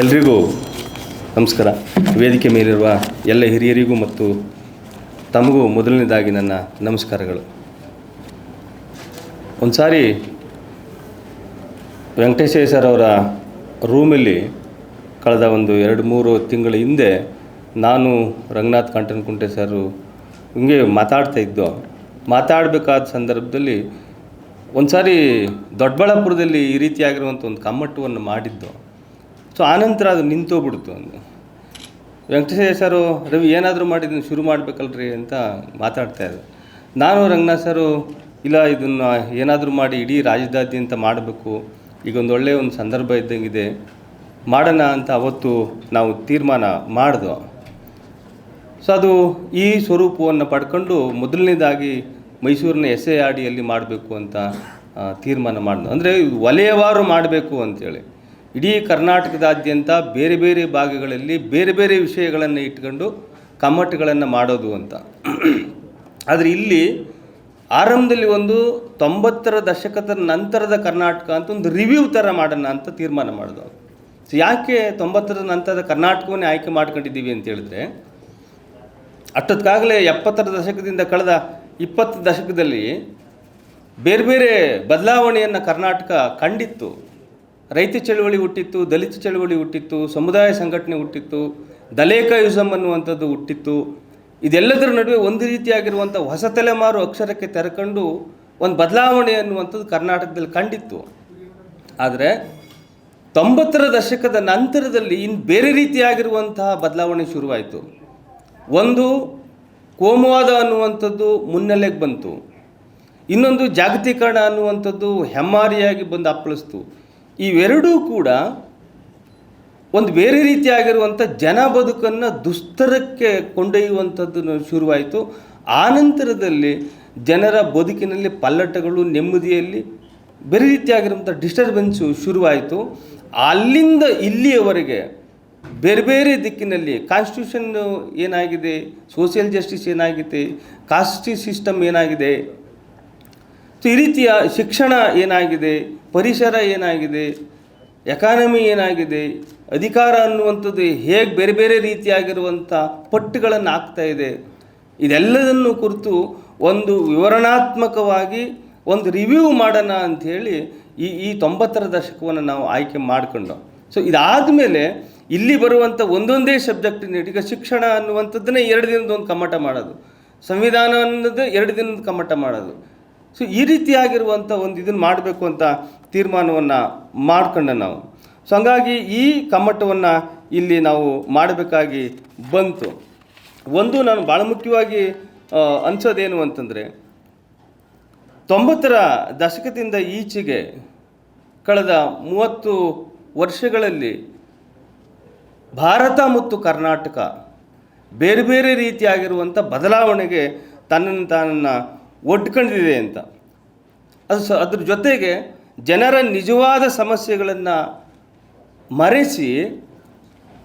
ಎಲ್ರಿಗೂ ನಮಸ್ಕಾರ. ವೇದಿಕೆ ಮೇಲಿರುವ ಎಲ್ಲ ಹಿರಿಯರಿಗೂ ಮತ್ತು ತಮಗೂ ಮೊದಲನೇದಾಗಿ ನನ್ನ ನಮಸ್ಕಾರಗಳು. ಒಂದು ಸಾರಿ ಸರ್ ಅವರ ರೂಮಲ್ಲಿ ಕಳೆದ ಒಂದು ಎರಡು ಮೂರು ತಿಂಗಳ ಹಿಂದೆ ನಾನು ರಂಗನಾಥ್ ಕಂಠನ್ಕುಂಟೆ ಸರು ಹಿಂಗೆ ಮಾತಾಡ್ತಾ ಇದ್ದೋ, ಮಾತಾಡಬೇಕಾದ ಸಂದರ್ಭದಲ್ಲಿ ಒಂದು ಸಾರಿ ದೊಡ್ಡಬಳ್ಳಾಪುರದಲ್ಲಿ ಈ ರೀತಿಯಾಗಿರುವಂಥ ಒಂದು ಕಮ್ಮಟ್ಟವನ್ನು ಮಾಡಿದ್ದು ಸೊ ಆನಂತರ ಅದು ನಿಂತೋಗ್ಬಿಡ್ತು ಅಂದು ವೆಂಕಟೇಶ ಸರು, ರವಿ, ಏನಾದರೂ ಮಾಡಿದ್ದನ್ನು ಶುರು ಮಾಡಬೇಕಲ್ರಿ ಅಂತ ಮಾತಾಡ್ತಾ ಇದ್ದರು ನಾನು ರಂಗನಾಥ್ ಸರು, ಇಲ್ಲ, ಇದನ್ನು ಏನಾದರೂ ಮಾಡಿ, ಇಡೀ ಅಂತ ಮಾಡಬೇಕು. ಈಗ ಒಂದು ಒಳ್ಳೆಯ ಒಂದು ಸಂದರ್ಭ ಇದ್ದಂಗಿದೆ. ಮಾಡೋಣ ಅಂತ ಅವತ್ತು ನಾವು ತೀರ್ಮಾನ ಮಾಡಿದ್ವು. ಸೊ ಅದು ಈ ಸ್ವರೂಪವನ್ನು ಪಡ್ಕೊಂಡು ಮೊದಲನೇದಾಗಿ ಮೈಸೂರಿನ ಎಸ್ ಎ ಆರ್ ಡಿಯಲ್ಲಿ ಮಾಡಬೇಕು ಅಂತ ತೀರ್ಮಾನ ಮಾಡಿದ್ವು. ಅಂದರೆ ವಲಯವಾರು ಮಾಡಬೇಕು ಅಂತೇಳಿ. ಇಡೀ ಕರ್ನಾಟಕದಾದ್ಯಂತ ಬೇರೆ ಬೇರೆ ಭಾಗಗಳಲ್ಲಿ ಬೇರೆ ಬೇರೆ ವಿಷಯಗಳನ್ನು ಇಟ್ಕೊಂಡು ಕಮ್ಮಟ್ಟುಗಳನ್ನು ಮಾಡೋದು ಅಂತ. ಆದರೆ ಇಲ್ಲಿ ಆರಂಭದಲ್ಲಿ ಒಂದು ತೊಂಬತ್ತರ ದಶಕದ ನಂತರದ ಕರ್ನಾಟಕ ಅಂತ ಒಂದು ರಿವ್ಯೂ ಥರ ಮಾಡೋಣ ಅಂತ ತೀರ್ಮಾನ ಮಾಡೋದು ಸೊ ಯಾಕೆ ತೊಂಬತ್ತರ ನಂತರದ ಕರ್ನಾಟಕವನ್ನೇ ಆಯ್ಕೆ ಮಾಡ್ಕೊಂಡಿದ್ದೀವಿ ಅಂತ ಹೇಳಿದ್ರೆ ಅಷ್ಟೊತ್ತಿಗಾಗಲೇ ಎಪ್ಪತ್ತರ ದಶಕದಿಂದ ಕಳೆದ ಇಪ್ಪತ್ತು ದಶಕದಲ್ಲಿ ಬೇರೆ ಬೇರೆ ಬದಲಾವಣೆಯನ್ನು ಕರ್ನಾಟಕ ಕಂಡಿತ್ತು. ರೈತ ಚಳುವಳಿ ಹುಟ್ಟಿತ್ತು, ದಲಿತ ಚಳುವಳಿ ಹುಟ್ಟಿತ್ತು, ಸಮುದಾಯ ಸಂಘಟನೆ ಹುಟ್ಟಿತ್ತು ದಲೇಕ ಯುಸಮ್ ಅನ್ನುವಂಥದ್ದು ಹುಟ್ಟಿತ್ತು. ಇದೆಲ್ಲದರ ನಡುವೆ ಒಂದು ರೀತಿಯಾಗಿರುವಂಥ ಹೊಸ ತಲೆಮಾರು ಅಕ್ಷರಕ್ಕೆ ತೆರಕೊಂಡು ಒಂದು ಬದಲಾವಣೆ ಅನ್ನುವಂಥದ್ದು ಕರ್ನಾಟಕದಲ್ಲಿ ಕಂಡಿತ್ತು. ಆದರೆ ತೊಂಬತ್ತರ ದಶಕದ ನಂತರದಲ್ಲಿ ಇನ್ನು ಬೇರೆ ರೀತಿಯಾಗಿರುವಂತಹ ಬದಲಾವಣೆ ಶುರುವಾಯಿತು. ಒಂದು, ಕೋಮುವಾದ ಅನ್ನುವಂಥದ್ದು ಮುನ್ನೆಲೆಗೆ ಬಂತು. ಇನ್ನೊಂದು, ಜಾಗತೀಕರಣ ಅನ್ನುವಂಥದ್ದು ಹೆಮ್ಮಾರಿಯಾಗಿ ಬಂದು ಅಪ್ಪಳಿಸ್ತು. ಇವೆರಡೂ ಕೂಡ ಒಂದು ಬೇರೆ ರೀತಿಯಾಗಿರುವಂಥ ಜನ ಬದುಕನ್ನು ದುಸ್ತರಕ್ಕೆ ಕೊಂಡೊಯ್ಯುವಂಥದ್ದು ಶುರುವಾಯಿತು. ಆನಂತರದಲ್ಲಿ ಜನರ ಬದುಕಿನಲ್ಲಿ ಪಲ್ಲಟಗಳು, ನೆಮ್ಮದಿಯಲ್ಲಿ ಬೇರೆ ರೀತಿಯಾಗಿರುವಂಥ ಡಿಸ್ಟರ್ಬೆನ್ಸು ಶುರುವಾಯಿತು. ಅಲ್ಲಿಂದ ಇಲ್ಲಿಯವರೆಗೆ ಬೇರೆ ಬೇರೆ ದಿಕ್ಕಿನಲ್ಲಿ ಕಾನ್ಸ್ಟಿಟ್ಯೂಷನ್ ಏನಾಗಿದೆ ಸೋಷಿಯಲ್ ಜಸ್ಟಿಸ್ ಏನಾಗಿದೆ ಕಾಸ್ಟಿ ಸಿಸ್ಟಮ್ ಏನಾಗಿದೆ ಸೊ ಈ ರೀತಿಯ ಶಿಕ್ಷಣ ಏನಾಗಿದೆ ಪರಿಸರ ಏನಾಗಿದೆ? ಎಕಾನಮಿ ಏನಾಗಿದೆ? ಅಧಿಕಾರ ಅನ್ನುವಂಥದ್ದು ಹೇಗೆ ಬೇರೆ ಬೇರೆ ರೀತಿಯಾಗಿರುವಂಥ ಪಟ್ಟುಗಳನ್ನು ಆಗ್ತಾ ಇದೆ. ಇದೆಲ್ಲದನ್ನು ಕುರಿತು ಒಂದು ವಿವರಣಾತ್ಮಕವಾಗಿ ಒಂದು ರಿವ್ಯೂ ಮಾಡೋಣ ಅಂಥೇಳಿ ಈ ಈ ತೊಂಬತ್ತರ ದಶಕವನ್ನು ನಾವು ಆಯ್ಕೆ ಮಾಡಿಕೊಂಡು ಸೊ ಇದಾದಮೇಲೆ ಇಲ್ಲಿ ಬರುವಂಥ ಒಂದೊಂದೇ ಸಬ್ಜೆಕ್ಟಿನ ಈಗ ಶಿಕ್ಷಣ ಅನ್ನುವಂಥದ್ದನ್ನೇ ಎರಡು ದಿನದ ಒಂದು ಕಮ್ಮಟ ಮಾಡೋದು. ಸಂವಿಧಾನ ಅನ್ನೋದು ಎರಡು ದಿನದ ಕಮ್ಮಟ ಮಾಡೋದು. ಸೊ ಈ ರೀತಿಯಾಗಿರುವಂಥ ಒಂದು ಇದನ್ನು ಮಾಡಬೇಕು ಅಂತ ತೀರ್ಮಾನವನ್ನು ಮಾಡ್ಕೊಂಡ ನಾವು. ಸೊ ಹಂಗಾಗಿ ಈ ಕಮ್ಮಟವನ್ನು ಇಲ್ಲಿ ನಾವು ಮಾಡಬೇಕಾಗಿ ಬಂತು. ಒಂದು ನಾನು ಭಾಳ ಮುಖ್ಯವಾಗಿ ಅನಿಸೋದೇನು ಅಂತಂದರೆ, ತೊಂಬತ್ತರ ದಶಕದಿಂದ ಈಚೆಗೆ ಕಳೆದ ಮೂವತ್ತು ವರ್ಷಗಳಲ್ಲಿ ಭಾರತ ಮತ್ತು ಕರ್ನಾಟಕ ಬೇರೆ ಬೇರೆ ರೀತಿಯಾಗಿರುವಂಥ ಬದಲಾವಣೆಗೆ ತನ್ನನ್ನು ತಾನನ್ನು ಒಡ್ಕೊಂಡಿದೆ ಅಂತ. ಅದು ಸ, ಅದ್ರ ಜೊತೆಗೆ ಜನರ ನಿಜವಾದ ಸಮಸ್ಯೆಗಳನ್ನು ಮರೆಸಿ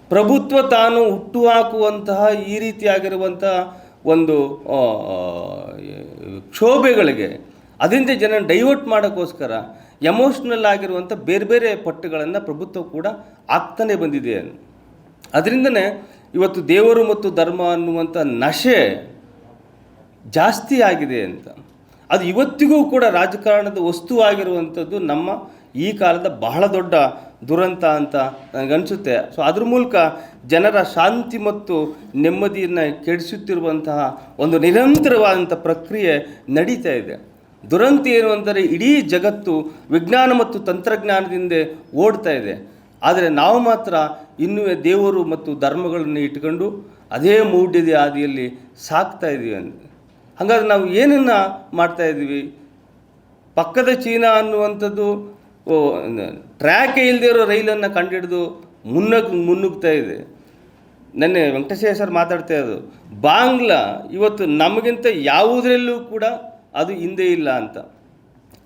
ಪ್ರಭುತ್ವ ತಾನು ಹುಟ್ಟು ಹಾಕುವಂತಹ ಈ ರೀತಿಯಾಗಿರುವಂಥ ಒಂದು ಕ್ಷೋಭೆಗಳಿಗೆ ಅದರಿಂದ ಜನ ಡೈವರ್ಟ್ ಮಾಡೋಕ್ಕೋಸ್ಕರ ಎಮೋಷ್ನಲ್ ಆಗಿರುವಂಥ ಬೇರೆ ಬೇರೆ ಪಟ್ಟುಗಳನ್ನು ಪ್ರಭುತ್ವ ಕೂಡ ಆಗ್ತಾನೆ ಬಂದಿದೆ. ಅದರಿಂದನೇ ಇವತ್ತು ದೇವರು ಮತ್ತು ಧರ್ಮ ಅನ್ನುವಂಥ ನಶೆ ಜಾಸ್ತಿ ಆಗಿದೆ ಅಂತ. ಅದು ಇವತ್ತಿಗೂ ಕೂಡ ರಾಜಕಾರಣದ ವಸ್ತುವಾಗಿರುವಂಥದ್ದು ನಮ್ಮ ಈ ಕಾಲದ ಬಹಳ ದೊಡ್ಡ ದುರಂತ ಅಂತ ನನಗನ್ಸುತ್ತೆ. ಸೊ ಅದ್ರ ಮೂಲಕ ಜನರ ಶಾಂತಿ ಮತ್ತು ನೆಮ್ಮದಿಯನ್ನು ಕೆಡಿಸುತ್ತಿರುವಂತಹ ಒಂದು ನಿರಂತರವಾದಂಥ ಪ್ರಕ್ರಿಯೆ ನಡೀತಾ ಇದೆ. ದುರಂತ ಏನು ಅಂದರೆ ಇಡೀ ಜಗತ್ತು ವಿಜ್ಞಾನ ಮತ್ತು ತಂತ್ರಜ್ಞಾನದಿಂದ ಓಡ್ತಾ ಇದೆ. ಆದರೆ ನಾವು ಮಾತ್ರ ಇನ್ನೂ ದೇವರು ಮತ್ತು ಧರ್ಮಗಳನ್ನು ಇಟ್ಕೊಂಡು ಅದೇ ಮೂಢ್ಯದ ಹಾದಿಯಲ್ಲಿ ಸಾಕ್ತಾ ಇದ್ದೀವಿ ಅಂತ. ಹಾಗಾದ್ರೆ ನಾವು ಏನನ್ನು ಮಾಡ್ತಾ ಇದ್ದೀವಿ? ಪಕ್ಕದ ಚೀನಾ ಅನ್ನುವಂಥದ್ದು ಟ್ರ್ಯಾಕೇ ಇಲ್ಲದೆ ಇರೋ ರೈಲನ್ನು ಕಂಡುಹಿಡಿದು ಮುನ್ನಕ್ ಮುನ್ನುಗ್ತಾ ಇದೆ. ನೆನ್ನೆ ವೆಂಕಟೇಶ್ವರ ಸರ್ ಮಾತಾಡ್ತಾ ಇರೋದು, ಬಾಂಗ್ಲಾ ಇವತ್ತು ನಮಗಿಂತ ಯಾವುದರಲ್ಲೂ ಕೂಡ ಅದು ಹಿಂದೆ ಇಲ್ಲ ಅಂತ.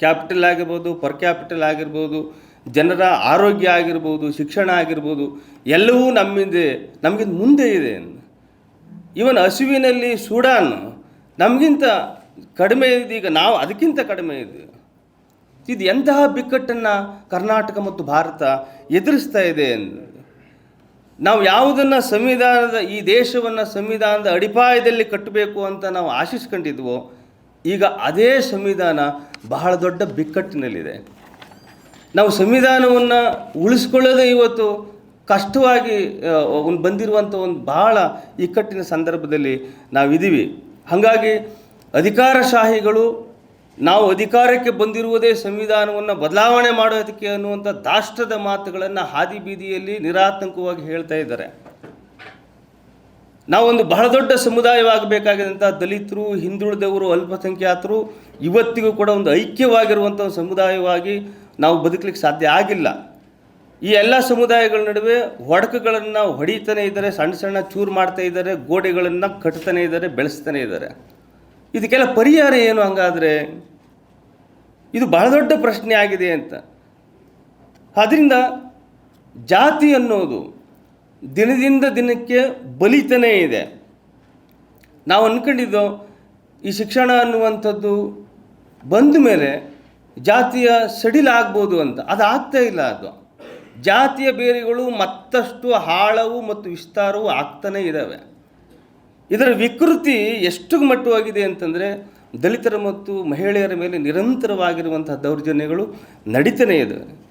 ಕ್ಯಾಪಿಟಲ್ ಆಗಿರ್ಬೋದು, ಪರ್ ಕ್ಯಾಪಿಟಲ್ ಆಗಿರ್ಬೋದು, ಜನರ ಆರೋಗ್ಯ ಆಗಿರ್ಬೋದು, ಶಿಕ್ಷಣ ಆಗಿರ್ಬೋದು, ಎಲ್ಲವೂ ನಮ್ಮಿಂದೆ, ನಮಗಿಂತ ಮುಂದೆ ಇದೆ. ಇವನ್ ಹಸುವಿನಲ್ಲಿ ಸುಡಾನ್. ನಮಗಿಂತ ಕಡಿಮೆ ಇದೆ ಈಗ ನಾವು ಅದಕ್ಕಿಂತ ಕಡಿಮೆ ಇದೆ. ಇದು ಎಂತಹ ಬಿಕ್ಕಟ್ಟನ್ನು ಕರ್ನಾಟಕ ಮತ್ತು ಭಾರತ ಎದುರಿಸ್ತಾ ಇದೆ ಎಂದು. ನಾವು ಯಾವುದನ್ನು ಸಂವಿಧಾನದ ಈ ದೇಶವನ್ನು ಸಂವಿಧಾನದ ಅಡಿಪಾಯದಲ್ಲಿ ಕಟ್ಟಬೇಕು ಅಂತ ನಾವು ಆಶಿಸ್ಕೊಂಡಿದ್ವೋ, ಈಗ ಅದೇ ಸಂವಿಧಾನ ಬಹಳ ದೊಡ್ಡ ಬಿಕ್ಕಟ್ಟಿನಲ್ಲಿದೆ. ನಾವು ಸಂವಿಧಾನವನ್ನು ಉಳಿಸ್ಕೊಳ್ಳೋದೇ ಇವತ್ತು ಕಷ್ಟವಾಗಿ ಒಂದು ಬಂದಿರುವಂಥ ಒಂದು ಬಹಳ ಇಕ್ಕಟ್ಟಿನ ಸಂದರ್ಭದಲ್ಲಿ ನಾವಿದ್ದೀವಿ. ಹಾಗಾಗಿ ಅಧಿಕಾರಶಾಹಿಗಳು ನಾವು ಅಧಿಕಾರಕ್ಕೆ ಬಂದಿರುವುದೇ ಸಂವಿಧಾನವನ್ನು ಬದಲಾವಣೆ ಮಾಡೋದಕ್ಕೆ ಅನ್ನುವಂಥ ದಾಷ್ಟದ ಮಾತುಗಳನ್ನು ಹಾದಿ ಬೀದಿಯಲ್ಲಿ ನಿರಾತಂಕವಾಗಿ ಹೇಳ್ತಾ ಇದ್ದಾರೆ. ನಾವೊಂದು ಬಹಳ ದೊಡ್ಡ ಸಮುದಾಯವಾಗಬೇಕಾಗಿದ್ದಂಥ ದಲಿತರು, ಹಿಂದುಳಿದವರು, ಅಲ್ಪಸಂಖ್ಯಾತರು ಇವತ್ತಿಗೂ ಕೂಡ ಒಂದು ಐಕ್ಯವಾಗಿರುವಂಥ ಸಮುದಾಯವಾಗಿ ನಾವು ಬದುಕಲಿಕ್ಕೆ ಸಾಧ್ಯ ಆಗಿಲ್ಲ. ಈ ಎಲ್ಲ ಸಮುದಾಯಗಳ ನಡುವೆ ಒಡಕುಗಳನ್ನು ಹೊಡಿತಾನೆ ಇದ್ದಾರೆ, ಸಣ್ಣ ಸಣ್ಣ ಚೂರು ಮಾಡ್ತಾ ಇದ್ದಾರೆ, ಗೋಡೆಗಳನ್ನು ಕಟ್ತಾನೆ ಇದ್ದಾರೆ, ಬೆಳೆಸ್ತಾನೆ ಇದ್ದಾರೆ. ಇದಕ್ಕೆಲ್ಲ ಪರಿಹಾರ ಏನು ಹಂಗಾದರೆ? ಇದು ಬಹಳ ದೊಡ್ಡ ಪ್ರಶ್ನೆ ಆಗಿದೆ ಅಂತ. ಅದರಿಂದ ಜಾತಿ ಅನ್ನೋದು ದಿನದಿಂದ ದಿನಕ್ಕೆ ಬಲಿತನೇ ಇದೆ. ನಾವು ಅಂದ್ಕೊಂಡಿದ್ದು ಈ ಶಿಕ್ಷಣ ಅನ್ನುವಂಥದ್ದು ಬಂದ ಮೇಲೆ ಜಾತಿಯ ಸಡಿಲಾಗ್ಬೋದು ಅಂತ. ಅದು ಆಗ್ತಾ ಇಲ್ಲ ಅದು. ಜಾತಿಯ ಬೇರುಗಳು ಮತ್ತಷ್ಟು ಆಳವು ಮತ್ತು ವಿಸ್ತಾರವು ಆಗ್ತಾನೇ ಇದ್ದಾವೆ ಇದರ ವಿಕೃತಿ ಎಷ್ಟು ಮಟ್ಟವಾಗಿದೆ ಅಂತಂದರೆ ದಲಿತರ ಮತ್ತು ಮಹಿಳೆಯರ ಮೇಲೆ ನಿರಂತರವಾಗಿರುವಂತಹ ದೌರ್ಜನ್ಯಗಳು ನಡೀತಾನೇ ಇದೆ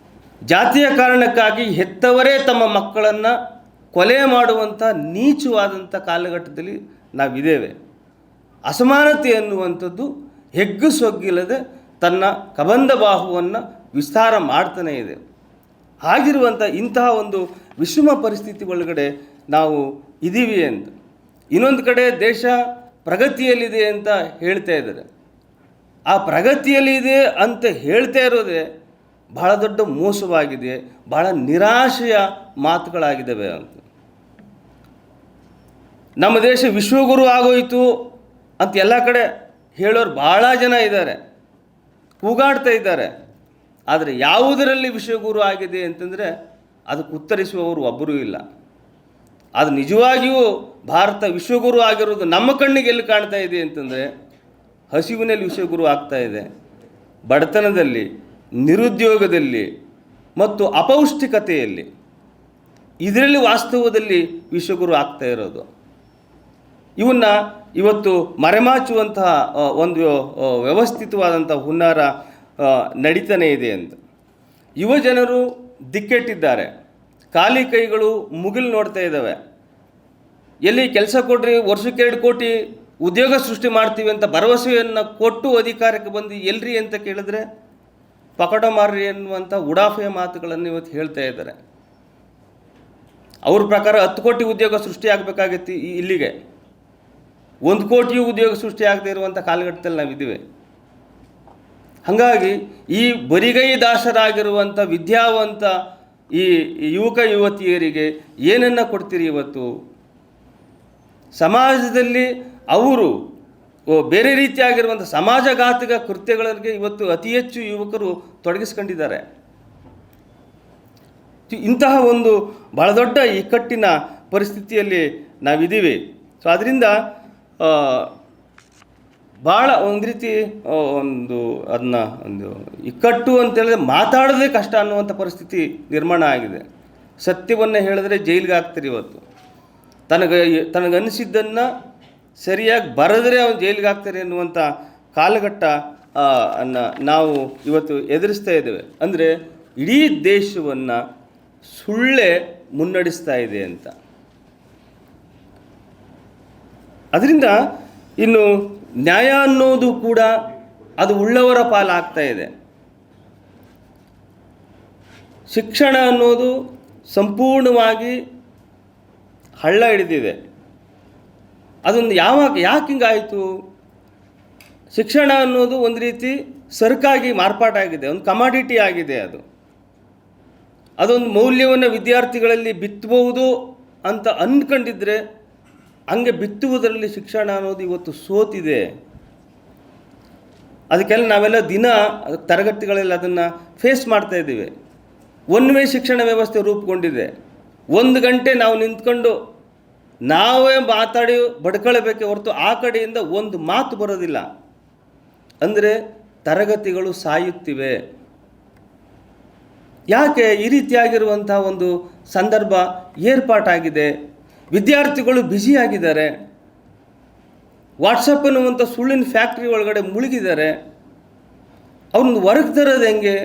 ಜಾತಿಯ ಕಾರಣಕ್ಕಾಗಿ ಹೆತ್ತವರೇ ತಮ್ಮ ಮಕ್ಕಳನ್ನು ಕೊಲೆ ಮಾಡುವಂಥ ನೀಚವಾದಂಥ ಕಾಲಘಟ್ಟದಲ್ಲಿ ನಾವಿದ್ದೇವೆ. ಅಸಮಾನತೆ ಎನ್ನುವಂಥದ್ದು ಹೆಗ್ಗು ಸೊಗ್ಗಿಲ್ಲದೆ ತನ್ನ ಕಬಂಧ ಬಾಹುವನ್ನು ವಿಸ್ತಾರ ಮಾಡ್ತಾನೇ ಇದೆ. ಹಾಗಿರುವಂಥ ಇಂತಹ ಒಂದು ವಿಷಮ ಪರಿಸ್ಥಿತಿ ಒಳಗಡೆ ನಾವು ಇದ್ದೀವಿ ಅಂತ ಇನ್ನೊಂದು ಕಡೆ ದೇಶ ಪ್ರಗತಿಯಲ್ಲಿದೆ ಅಂತ ಹೇಳ್ತಾ ಇದ್ದಾರೆ. ಆ ಪ್ರಗತಿಯಲ್ಲಿದೆ ಅಂತ ಹೇಳ್ತಾ ಇರೋದೇ ಬಹಳ ದೊಡ್ಡ ಮೋಸವಾಗಿದೆ, ಬಹಳ ನಿರಾಶೆಯ ಮಾತುಗಳಾಗಿದ್ದಾವೆ ಅಂತ. ನಮ್ಮ ದೇಶ ವಿಶ್ವಗುರು ಆಗೋಯಿತು ಅಂತ ಎಲ್ಲ ಕಡೆ ಹೇಳೋರು ಭಾಳ ಜನ ಇದ್ದಾರೆ, ಕೂಗಾಡ್ತಾ ಇದ್ದಾರೆ. ಆದರೆ ಯಾವುದರಲ್ಲಿ ವಿಶ್ವಗುರು ಆಗಿದೆ ಅಂತಂದರೆ ಅದಕ್ಕೆ ಉತ್ತರಿಸುವವರು ಒಬ್ಬರೂ ಇಲ್ಲ. ಅದು ನಿಜವಾಗಿಯೂ ಭಾರತ ವಿಶ್ವಗುರು ಆಗಿರೋದು ನಮ್ಮ ಕಣ್ಣಿಗೆ ಎಲ್ಲಿ ಕಾಣ್ತಾ ಇದೆ ಅಂತಂದರೆ ಹಸಿವಿನಲ್ಲಿ ವಿಶ್ವಗುರು ಆಗ್ತಾ ಇದೆ. ಬಡತನದಲ್ಲಿ, ನಿರುದ್ಯೋಗದಲ್ಲಿ ಮತ್ತು ಅಪೌಷ್ಟಿಕತೆಯಲ್ಲಿ. ಇದರಲ್ಲಿ ವಾಸ್ತವದಲ್ಲಿ ವಿಶ್ವಗುರು ಆಗ್ತಾ ಇರೋದು. ಇವನ್ನ ಇವತ್ತು ಮರೆಮಾಚುವಂತಹ ಒಂದು ವ್ಯವಸ್ಥಿತವಾದಂಥ ಹುನ್ನಾರ ನಡೀತಾನೇ ಇದೆ ಅಂತ. ಯುವ ಜನರು ದಿಕ್ಕೆಟ್ಟಿದ್ದಾರೆ. ಖಾಲಿ ಕೈಗಳು ಮುಗಿಲು ನೋಡ್ತಾ ಇದ್ದಾವೆ. ಎಲ್ಲಿ ಕೆಲಸ ಕೊಡ್ರಿ, ವರ್ಷಕ್ಕೆ ಎರಡು ಕೋಟಿ ಉದ್ಯೋಗ ಸೃಷ್ಟಿ ಮಾಡ್ತೀವಿ ಅಂತ ಭರವಸೆಯನ್ನು ಕೊಟ್ಟು ಅಧಿಕಾರಕ್ಕೆ ಬಂದು ಎಲ್ರಿ ಅಂತ ಕೇಳಿದ್ರೆ ಪಕಡ ಮಾರ್ರಿ ಎನ್ನುವಂಥ ಉಡಾಫೆಯ ಮಾತುಗಳನ್ನು ಇವತ್ತು ಹೇಳ್ತಾ ಇದ್ದಾರೆ. ಅವ್ರ ಪ್ರಕಾರ ಹತ್ತು ಕೋಟಿ ಉದ್ಯೋಗ ಸೃಷ್ಟಿ ಆಗಬೇಕಾಗಿತ್ತು ಇಲ್ಲಿಗೆ. ಒಂದು ಕೋಟಿಯೂ ಉದ್ಯೋಗ ಸೃಷ್ಟಿ ಆಗದೆ ಇರುವಂಥ ಕಾಲಘಟ್ಟದಲ್ಲಿ ನಾವಿದ್ದೀವಿ. ಹಾಗಾಗಿ ಈ ಬರಿಗೈ ದಾಸರಾಗಿರುವಂಥ ವಿದ್ಯಾವಂತ ಈ ಯುವಕ ಯುವತಿಯರಿಗೆ ಏನನ್ನು ಕೊಡ್ತೀರಿ ಇವತ್ತು? ಸಮಾಜದಲ್ಲಿ ಅವರು ಬೇರೆ ರೀತಿಯಾಗಿರುವಂಥ ಸಮಾಜಘಾತಕ ಕೃತ್ಯಗಳಿಗೆ ಇವತ್ತು ಅತಿ ಹೆಚ್ಚು ಯುವಕರು ತೊಡಗಿಸ್ಕೊಂಡಿದ್ದಾರೆ. ಇಂತಹ ಒಂದು ಬಹಳ ದೊಡ್ಡ ಇಕ್ಕಟ್ಟಿನ ಪರಿಸ್ಥಿತಿಯಲ್ಲಿ ನಾವಿದ್ದೀವಿ. ಸೊ, ಅದರಿಂದ ಭಾಳ ಒಂದು ರೀತಿ ಒಂದು ಅದನ್ನ ಒಂದು ಇಕ್ಕಟ್ಟು ಅಂತೇಳಿದ್ರೆ ಮಾತಾಡೋದೇ ಕಷ್ಟ ಅನ್ನುವಂಥ ಪರಿಸ್ಥಿತಿ ನಿರ್ಮಾಣ ಆಗಿದೆ. ಸತ್ಯವನ್ನು ಹೇಳಿದ್ರೆ ಜೈಲಿಗೆ ಹಾಕ್ತಾರೆ ಇವತ್ತು. ತನಗೆ, ತನಗನ್ನಿಸಿದ್ದನ್ನು ಸರಿಯಾಗಿ ಬರೆದ್ರೆ ಅವನು ಜೈಲಿಗೆ ಹಾಕ್ತಾರೆ ಅನ್ನುವಂಥ ಕಾಲಘಟ್ಟ ಅನ್ನ ನಾವು ಇವತ್ತು ಎದುರಿಸ್ತಾ ಇದ್ದೇವೆ. ಅಂದರೆ ಇಡೀ ದೇಶವನ್ನು ಸುಳ್ಳೆ ಮುನ್ನಡೆಸ್ತಾ ಇದೆ ಅಂತ. ಅದರಿಂದ ಇನ್ನು ನ್ಯಾಯ ಅನ್ನೋದು ಕೂಡ ಅದು ಉಳ್ಳವರ ಪಾಲಾಗ್ತಾ ಇದೆ. ಶಿಕ್ಷಣ ಅನ್ನೋದು ಸಂಪೂರ್ಣವಾಗಿ ಹಳ್ಳ ಹಿಡಿದಿದೆ. ಅದೊಂದು ಯಾವಾಗ ಯಾಕೆ ಹಿಂಗಾಯಿತು? ಶಿಕ್ಷಣ ಅನ್ನೋದು ಒಂದು ರೀತಿ ಸರಕಾಗಿ ಮಾರ್ಪಾಟಾಗಿದೆ ಒಂದು ಕಮಾಡಿಟಿ ಆಗಿದೆ ಅದು. ಅದೊಂದು ಮೌಲ್ಯವನ್ನು ವಿದ್ಯಾರ್ಥಿಗಳಲ್ಲಿ ಬಿತ್ತಬಹುದು ಅಂತ ಅಂದ್ಕೊಂಡಿದ್ರೆ ಹಂಗೆ ಬಿತ್ತುವುದರಲ್ಲಿ ಶಿಕ್ಷಣ ಅನ್ನೋದು ಇವತ್ತು ಸೋತಿದೆ. ಅದಕ್ಕೆಲ್ಲ ನಾವೆಲ್ಲ ದಿನ ತರಗತಿಗಳಲ್ಲಿ ಅದನ್ನು ಫೇಸ್ ಮಾಡ್ತಾ ಇದ್ದೀವಿ. ಒನ್ ವೇ ಶಿಕ್ಷಣ ವ್ಯವಸ್ಥೆ ರೂಪುಗೊಂಡಿದೆ. ಒಂದು ಗಂಟೆ ನಾವು ನಿಂತ್ಕೊಂಡು ನಾವೇ ಮಾತಾಡಿ ಬಡ್ಕೊಳ್ಬೇಕೆ ಹೊರತು ಆ ಕಡೆಯಿಂದ ಒಂದು ಮಾತು ಬರೋದಿಲ್ಲ. ಅಂದರೆ ತರಗತಿಗಳು ಸಾಯುತ್ತಿವೆ. ಯಾಕೆ ಈ ರೀತಿಯಾಗಿರುವಂಥ ಒಂದು ಸಂದರ್ಭ ಏರ್ಪಾಟಾಗಿದೆ? ವಿದ್ಯಾರ್ಥಿಗಳು ಬ್ಯುಸಿಯಾಗಿದ್ದಾರೆ ವಾಟ್ಸಪ್ ಅನ್ನುವಂಥ ಸುಳ್ಳಿನ ಫ್ಯಾಕ್ಟ್ರಿ ಒಳಗಡೆ ಮುಳುಗಿದ್ದಾರೆ. ಅವ್ರನ್ನ ಹೊರಗೆ ತರೋದು ಹೆಂಗೆ?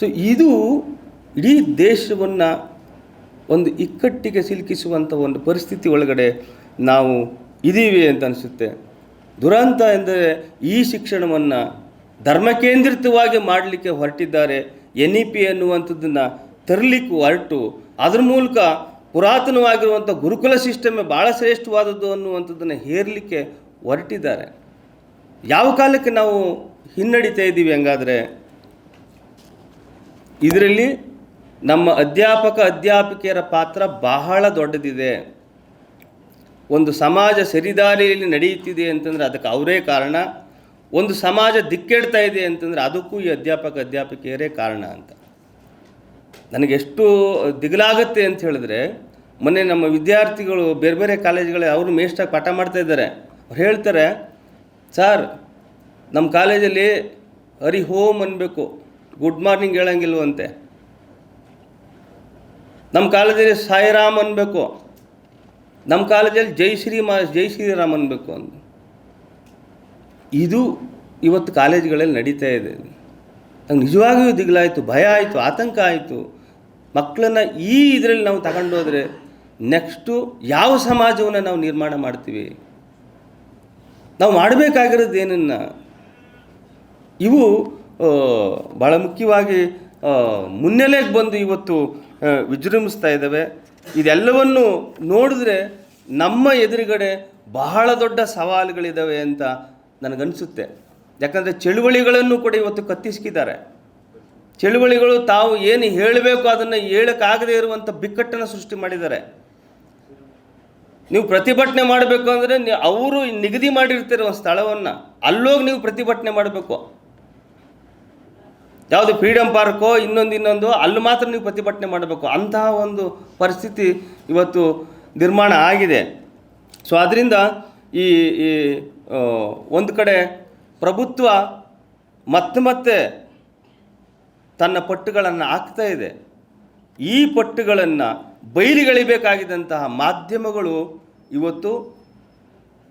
ಸೊ ಇದು ಇಡೀ ದೇಶವನ್ನು ಒಂದು ಇಕ್ಕಟ್ಟಿಗೆ ಸಿಲುಕಿಸುವಂಥ ಒಂದು ಪರಿಸ್ಥಿತಿ ಒಳಗಡೆ ನಾವು ಇದ್ದೀವಿ ಅಂತ ಅನಿಸುತ್ತೆ. ದುರಂತ ಎಂದರೆ ಈ ಶಿಕ್ಷಣವನ್ನು ಧರ್ಮಕೇಂದ್ರಿತವಾಗಿ ಮಾಡಲಿಕ್ಕೆ ಹೊರಟಿದ್ದಾರೆ. ಎನ್ ಇ ಪಿ ಅನ್ನುವಂಥದ್ದನ್ನು ತರಲಿಕ್ಕೆ ಹೊರಟು ಅದ್ರ ಮೂಲಕ ಪುರಾತನವಾಗಿರುವಂಥ ಗುರುಕುಲ ಸಿಸ್ಟಮೇ ಭಾಳ ಶ್ರೇಷ್ಠವಾದದ್ದು ಅನ್ನುವಂಥದ್ದನ್ನು ಹೇರಲಿಕ್ಕೆ ಹೊರಟಿದ್ದಾರೆ. ಯಾವ ಕಾಲಕ್ಕೆ ನಾವು ಹಿನ್ನಡಿತಾ ಇದ್ದೀವಿ ಹಂಗಾದರೆ? ಇದರಲ್ಲಿ ನಮ್ಮ ಅಧ್ಯಾಪಕ ಅಧ್ಯಾಪಿಕೆಯರ ಪಾತ್ರ ಬಹಳ ದೊಡ್ಡದಿದೆ. ಒಂದು ಸಮಾಜ ಸರಿದಾರಿಯಲ್ಲಿ ನಡೆಯುತ್ತಿದೆ ಅಂತಂದರೆ ಅದಕ್ಕೆ ಅವರೇ ಕಾರಣ. ಒಂದು ಸಮಾಜ ದಿಕ್ಕೆಡ್ತಾ ಇದೆ ಅಂತಂದರೆ ಅದಕ್ಕೂ ಈ ಅಧ್ಯಾಪಕ ಅಧ್ಯಾಪಿಕೆಯರೇ ಕಾರಣ ಅಂತ. ನನಗೆಷ್ಟು ದಿಗಲಾಗುತ್ತೆ ಅಂತ ಹೇಳಿದ್ರೆ, ಮೊನ್ನೆ ನಮ್ಮ ವಿದ್ಯಾರ್ಥಿಗಳು ಬೇರೆ ಬೇರೆ ಕಾಲೇಜ್ಗಳೇ ಅವರು ಮೇಷ್ಟಾಗಿ ಪಾಠ ಮಾಡ್ತಾ ಇದ್ದಾರೆ. ಅವ್ರು ಹೇಳ್ತಾರೆ, ಸರ್, ನಮ್ಮ ಕಾಲೇಜಲ್ಲಿ ಹರಿ ಹೋಮ್ ಅನ್ನಬೇಕು ಗುಡ್ ಮಾರ್ನಿಂಗ್ ಹೇಳಂಗಿಲ್ವಂತೆ ನಮ್ಮ ಕಾಲೇಜಲ್ಲಿ ಸಾಯಿರಾಮ್ ಅನ್ನಬೇಕು ನಮ್ಮ ಕಾಲೇಜಲ್ಲಿ ಜೈ ಶ್ರೀ ಮಾ, ಜೈ ಶ್ರೀರಾಮ್ ಅನ್ಬೇಕು ಅಂತ ಇದು ಇವತ್ತು ಕಾಲೇಜುಗಳಲ್ಲಿ ನಡೀತಾ ಇದೆ. ನಂಗೆ ನಿಜವಾಗಿಯೂ ದಿಗ್ಲಾಯಿತು, ಭಯ ಆಯಿತು, ಆತಂಕ ಆಯಿತು. ಮಕ್ಕಳನ್ನು ಈ ಇದರಲ್ಲಿ ನಾವು ತಗೊಂಡೋದ್ರೆ ನೆಕ್ಸ್ಟು ಯಾವ ಸಮಾಜವನ್ನು ನಾವು ನಿರ್ಮಾಣ ಮಾಡ್ತೀವಿ? ನಾವು ಮಾಡಬೇಕಾಗಿರೋದು ಏನನ್ನ? ಇವು ಭಾಳ ಮುಖ್ಯವಾಗಿ ಮುನ್ನೆಲೆಗೆ ಬಂದು ಇವತ್ತು ವಿಜೃಂಭಿಸ್ತಾ ಇದ್ದಾವೆ ಇದೆಲ್ಲವನ್ನು ನೋಡಿದ್ರೆ ನಮ್ಮ ಎದುರುಗಡೆ ಬಹಳ ದೊಡ್ಡ ಸವಾಲುಗಳಿದ್ದಾವೆ ಅಂತ ನನಗನ್ಸುತ್ತೆ. ಯಾಕಂದರೆ ಚಳುವಳಿಗಳನ್ನು ಕೂಡ ಇವತ್ತು ಕತ್ತಿಸ್ಕಿದ್ದಾರೆ. ಚಳುವಳಿಗಳು ತಾವು ಏನು ಹೇಳಬೇಕು ಅದನ್ನು ಹೇಳೋಕ್ಕಾಗದೇ ಇರುವಂಥ ಬಿಕ್ಕಟ್ಟನ್ನು ಸೃಷ್ಟಿ ಮಾಡಿದ್ದಾರೆ. ನೀವು ಪ್ರತಿಭಟನೆ ಮಾಡಬೇಕು ಅಂದರೆ ಅವರು ನಿಗದಿ ಮಾಡಿರ್ತೀರ ಒಂದು ಸ್ಥಳವನ್ನು, ಅಲ್ಲೋಗಿ ನೀವು ಪ್ರತಿಭಟನೆ ಮಾಡಬೇಕು. ಯಾವುದು ಫ್ರೀಡಮ್ ಪಾರ್ಕೋ, ಇನ್ನೊಂದು ಇನ್ನೊಂದು, ಅಲ್ಲಿ ಮಾತ್ರ ನೀವು ಪ್ರತಿಭಟನೆ ಮಾಡಬೇಕು. ಅಂತಹ ಒಂದು ಪರಿಸ್ಥಿತಿ ಇವತ್ತು ನಿರ್ಮಾಣ ಆಗಿದೆ. ಸೊ ಅದರಿಂದ ಈ ಒಂದು ಕಡೆ ಪ್ರಭುತ್ವ ಮತ್ತೆ ಮತ್ತೆ ತನ್ನ ಪಟ್ಟುಗಳನ್ನು ಹಾಕ್ತಾ ಇದೆ. ಈ ಪಟ್ಟುಗಳನ್ನು ಬಯಲಿಗಳಿಬೇಕಾಗಿದ್ದಂತಹ ಮಾಧ್ಯಮಗಳು ಇವತ್ತು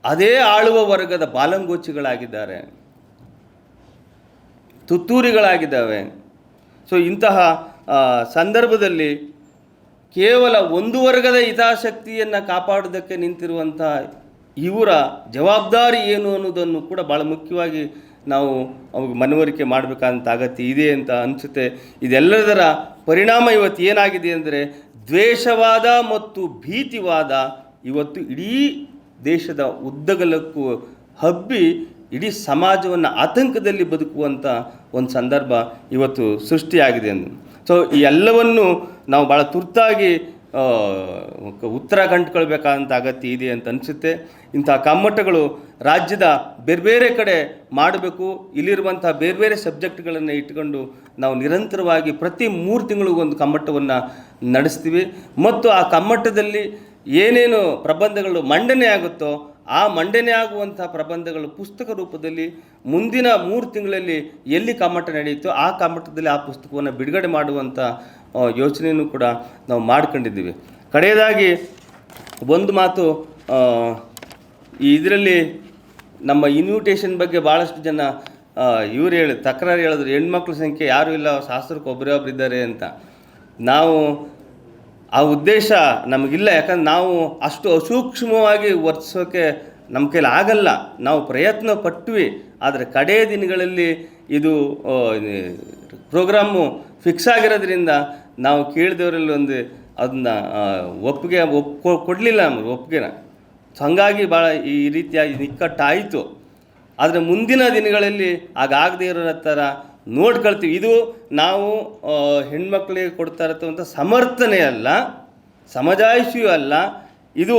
ಅದೇ ಆಳುವ ವರ್ಗದ ಬಾಲಂಗೋಚಿಗಳಾಗಿದ್ದಾರೆ. ತುತ್ತೂರಿಗಳಾಗಿದ್ದಾವೆ. ಸೊ ಇಂತಹ ಸಂದರ್ಭದಲ್ಲಿ ಕೇವಲ ಒಂದು ವರ್ಗದ ಹಿತಾಸಕ್ತಿಯನ್ನು ಕಾಪಾಡೋದಕ್ಕೆ ನಿಂತಿರುವಂಥ ಇವರ ಜವಾಬ್ದಾರಿ ಏನು ಅನ್ನೋದನ್ನು ಕೂಡ ಭಾಳ ಮುಖ್ಯವಾಗಿ ನಾವು ಅವ್ರಿಗೆ ಮನವರಿಕೆ ಮಾಡಬೇಕಾದಂಥ ಅಗತ್ಯ ಇದೆ ಅಂತ ಅನಿಸುತ್ತೆ. ಇದೆಲ್ಲದರ ಪರಿಣಾಮ ಇವತ್ತು ಏನಾಗಿದೆ ಅಂದರೆ ದ್ವೇಷವಾದ ಮತ್ತು ಭೀತಿವಾದ ಇವತ್ತು ಇಡೀ ದೇಶದ ಉದ್ದಗಲಕ್ಕೂ ಹಬ್ಬಿ ಇಡೀ ಸಮಾಜವನ್ನು ಆತಂಕದಲ್ಲಿ ಬದುಕುವಂಥ ಒಂದು ಸಂದರ್ಭ ಇವತ್ತು ಸೃಷ್ಟಿಯಾಗಿದೆ ಎಂದು ಸೊ ಈ ಎಲ್ಲವನ್ನು ನಾವು ಭಾಳ ತುರ್ತಾಗಿ ಉತ್ತರ ಕಂಡುಕೊಳ್ಬೇಕಾದಂಥ ಅಗತ್ಯ ಇದೆ ಅಂತ ಅನಿಸುತ್ತೆ. ಇಂಥ ಕಮ್ಮಟಗಳು ರಾಜ್ಯದ ಬೇರೆ ಬೇರೆ ಕಡೆ ಮಾಡಬೇಕು. ಇಲ್ಲಿರುವಂಥ ಬೇರೆ ಬೇರೆ ಸಬ್ಜೆಕ್ಟ್ಗಳನ್ನು ಇಟ್ಕೊಂಡು ನಾವು ನಿರಂತರವಾಗಿ ಪ್ರತಿ ಮೂರು ತಿಂಗಳಿಗೊಂದು ಕಮ್ಮಟವನ್ನು ನಡೆಸ್ತೀವಿ. ಮತ್ತು ಆ ಕಮ್ಮಟದಲ್ಲಿ ಏನೇನು ಪ್ರಬಂಧಗಳು ಮಂಡನೆ ಆಗುತ್ತೋ ಆ ಮಂಡನೆ ಆಗುವಂಥ ಪ್ರಬಂಧಗಳು ಪುಸ್ತಕ ರೂಪದಲ್ಲಿ ಮುಂದಿನ ಮೂರು ತಿಂಗಳಲ್ಲಿ ಎಲ್ಲಿ ಕಮ್ಮಟ ನಡೆಯುತ್ತೋ ಆ ಕಮ್ಮಟದಲ್ಲಿ ಆ ಪುಸ್ತಕವನ್ನು ಬಿಡುಗಡೆ ಮಾಡುವಂಥ ಯೋಚನೆಯನ್ನು ಕೂಡ ನಾವು ಮಾಡ್ಕೊಂಡಿದ್ದೀವಿ. ಕಡೆಯದಾಗಿ ಒಂದು ಮಾತು ಇದರಲ್ಲಿ ನಮ್ಮ ಇನ್ವಿಟೇಷನ್ ಬಗ್ಗೆ ಭಾಳಷ್ಟು ಜನ ಇವ್ರು ಹೇಳಿ, ತಕರಾರು ಹೇಳಿದ್ರು. ಹೆಣ್ಮಕ್ಳ ಸಂಖ್ಯೆ ಯಾರೂ ಇಲ್ಲ ಶಾಸ್ತ್ರಕ್ಕೆ ಒಬ್ಬರೇ ಇದ್ದಾರೆ ಅಂತ. ನಾವು ಆ ಉದ್ದೇಶ ನಮಗಿಲ್ಲ. ಯಾಕಂದ್ರೆ ನಾವು ಅಷ್ಟು ಅಸೂಕ್ಷ್ಮವಾಗಿ ವರ್ತಿಸೋಕ್ಕೆ ನಮ್ಮ ಕೈಲಿ ಆಗಲ್ಲ. ನಾವು ಪ್ರಯತ್ನ ಪಟ್ವಿ. ಆದರೆ ಕಡೆಯ ದಿನಗಳಲ್ಲಿ ಇದು, ಪ್ರೋಗ್ರಾಮು ಫಿಕ್ಸ್ ಆಗಿರೋದ್ರಿಂದ ನಾವು ಕೇಳಿದವರಲ್ಲಿ ಒಂದು ಅದನ್ನ ಒಪ್ಪಿಗೆ ಒಪ್ಕೊ, ಕೊಡಲಿಲ್ಲ ನಮಗೆ ಒಪ್ಪಿಗೆನ. ಹಾಗಾಗಿ ಭಾಳ ಈ ರೀತಿಯಾಗಿ ನಿಕ್ಕಟ್ಟಾಯಿತು. ಆದರೆ ಮುಂದಿನ ದಿನಗಳಲ್ಲಿ ಹಾಗಾಗದೇ ಇರೋ ಥರ ನೋಡ್ಕೊಳ್ತೀವಿ. ಇದು ನಾವು ಹೆಣ್ಮಕ್ಳಿಗೆ ಕೊಡ್ತಾ ಇರ್ತಕ್ಕಂಥ ಸಮರ್ಥನೆ ಅಲ್ಲ, ಸಮಜಾಯಿಷಿಯೂ ಅಲ್ಲ. ಇದು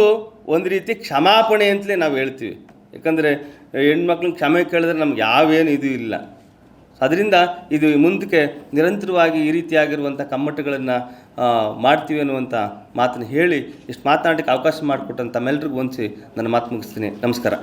ಒಂದು ರೀತಿ ಕ್ಷಮಾಪಣೆ ಅಂತಲೇ ನಾವು ಹೇಳ್ತೀವಿ. ಯಾಕಂದರೆ ಹೆಣ್ಮಕ್ಳನ್ನ ಕ್ಷಮೆ ಕೇಳಿದ್ರೆ ನಮ್ಗೆ ಯಾವೇನು ಇದು ಇಲ್ಲ. ಅದರಿಂದ ಇದು ಮುಂದಕ್ಕೆ ನಿರಂತರವಾಗಿ ಈ ರೀತಿಯಾಗಿರುವಂಥ ಕಮ್ಮಟಗಳನ್ನು ಮಾಡ್ತೀವಿ ಅನ್ನುವಂಥ ಮಾತನ್ನು ಹೇಳಿ ಇಷ್ಟು ಮಾತನಾಡಲಿಕ್ಕೆ ಅವಕಾಶ ಮಾಡಿಕೊಟ್ಟಂತ ತಮ್ಮೆಲ್ಲರಿಗೂ ಒಂದಿಸಿ ನನ್ನ ಮಾತು ಮುಗಿಸ್ತೀನಿ. ನಮಸ್ಕಾರ.